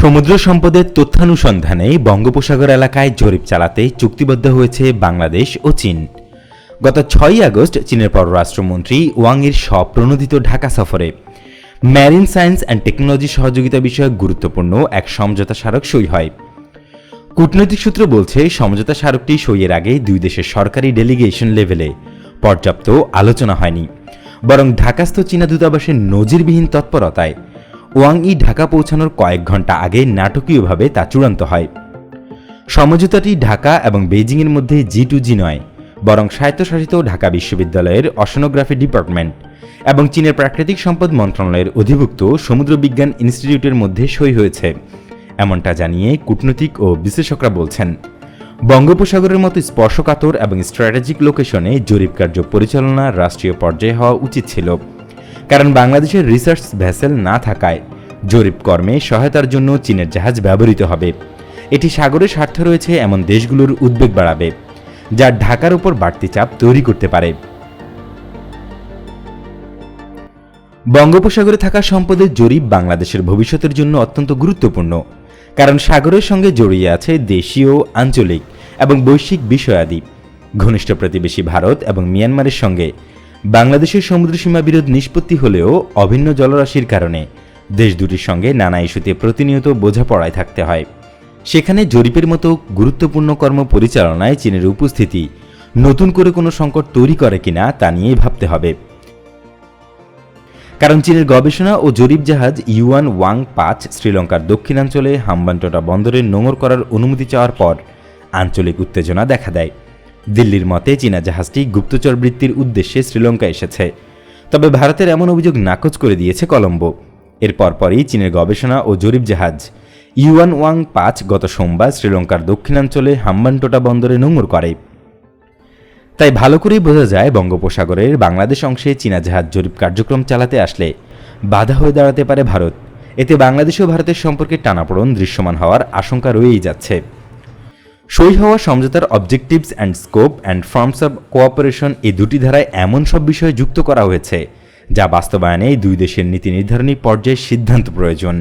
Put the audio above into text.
সমুদ্র সম্পদের তথ্যানুসন্ধানে বঙ্গোপসাগর এলাকায় জরিপ চালাতে চুক্তিবদ্ধ হয়েছে বাংলাদেশ ও চীন। গত ছয়ই আগস্ট চীনের পররাষ্ট্রমন্ত্রী ওয়াংয়ের স্বপ্রণোদিত ঢাকা সফরে ম্যারিন সায়েন্স অ্যান্ড টেকনোলজি সহযোগিতা বিষয়ক গুরুত্বপূর্ণ এক সমঝোতা স্মারক সই হয়। কূটনৈতিক সূত্র বলছে, সমঝোতা স্মারকটি সইয়ের আগে দুই দেশের সরকারি ডেলিগেশন লেভেলে পর্যাপ্ত আলোচনা হয়নি। বরং ঢাকাস্থ চীনা দূতাবাসের নজিরবিহীন তৎপরতায় ওয়াং ই ঢাকা পৌঁছানোর কয়েক ঘণ্টা আগে নাটকীয়ভাবে তা চূড়ান্ত হয়। সমঝোতাটি ঢাকা এবং বেইজিংয়ের মধ্যে জি টু জি নয়, বরং স্বায়ত্তশাসিত ঢাকা বিশ্ববিদ্যালয়ের অশনোগ্রাফি ডিপার্টমেন্ট এবং চীনের প্রাকৃতিক সম্পদ মন্ত্রণালয়ের অধিভুক্ত সমুদ্র বিজ্ঞান ইনস্টিটিউটের মধ্যে সই হয়েছে, এমনটা জানিয়ে কূটনৈতিক ও বিশ্লেষকরা বলছেন। বঙ্গোপসাগরের মতো স্পর্শকাতর এবং স্ট্র্যাটেজিক লোকেশনে জরিপ কার্য পরিচালনা রাষ্ট্রীয় পর্যায়ে হওয়া উচিত ছিল। কারণ বাংলাদেশের রিসার্চ ভ্যাসেল না থাকায় জরিপ কর্মে সহায়তার জন্য চীনের জাহাজ ব্যবহৃত হবে। এটি সাগরের স্বার্থ রয়েছে এমন দেশগুলোর উদ্বেগ বাড়াবে, যা ঢাকার উপর বাড়তি চাপ তৈরি করতে পারে। বঙ্গোপসাগরে থাকা সম্পদের জরিপ বাংলাদেশের ভবিষ্যতের জন্য অত্যন্ত গুরুত্বপূর্ণ, কারণ সাগরের সঙ্গে জড়িয়ে আছে দেশীয়, আঞ্চলিক এবং বৈশ্বিক বিষয়াদি। ঘনিষ্ঠ প্রতিবেশী ভারত এবং মিয়ানমারের সঙ্গে বাংলাদেশের সমুদ্রসীমা বিরোধ নিষ্পত্তি হলেও অভিন্ন জলরাশির কারণে দেশ দুটির সঙ্গে নানা ইস্যুতে প্রতিনিয়ত বোঝাপড়ায় থাকতে হয়। সেখানে জরিপের মতো গুরুত্বপূর্ণ কর্ম পরিচালনায় চীনের উপস্থিতি নতুন করে কোনো সংকট তৈরি করে কিনা তা নিয়েই ভাবতে হবে। কারণ চীনের গবেষণা ও জরিপ জাহাজ ইউয়ান ওয়াং পাঁচ শ্রীলঙ্কার দক্ষিণাঞ্চলে হাম্বানটোটা বন্দরে নোঙর করার অনুমতি চাওয়ার পর আঞ্চলিক উত্তেজনা দেখা দেয়। দিল্লির মতে চীনা জাহাজটি গুপ্তচর বৃত্তির উদ্দেশ্যে শ্রীলঙ্কা এসেছে। তবে ভারতের এমন অভিযোগ নাকচ করে দিয়েছে কলম্বো। এর পরপরই চীনের গবেষণা ও জরিপ জাহাজ ইউয়ান ওয়াং পাঁচ গত সোমবার শ্রীলঙ্কার দক্ষিণাঞ্চলে হাম্বানটোটা বন্দরে নোঙর করে। তাই ভালো করেই বোঝা যায় বঙ্গোপসাগরের বাংলাদেশ অংশে চীনা জাহাজ জরিপ কার্যক্রম চালাতে আসলে বাধা হয়ে দাঁড়াতে পারে ভারত। এতে বাংলাদেশ ও ভারতের সম্পর্কে টানাপোড়ন দৃশ্যমান হওয়ার আশঙ্কা রয়েই যাচ্ছে। সই হওয়া সমঝোতার objectives and scope and forms of cooperation এই দুটি ধারায় এমন সব বিষয় যুক্ত করা হয়েছে, যা বাস্তবায়নে দুই দেশের নীতি নির্ধারণী পর্যায়ে সিদ্ধান্ত প্রয়োজন।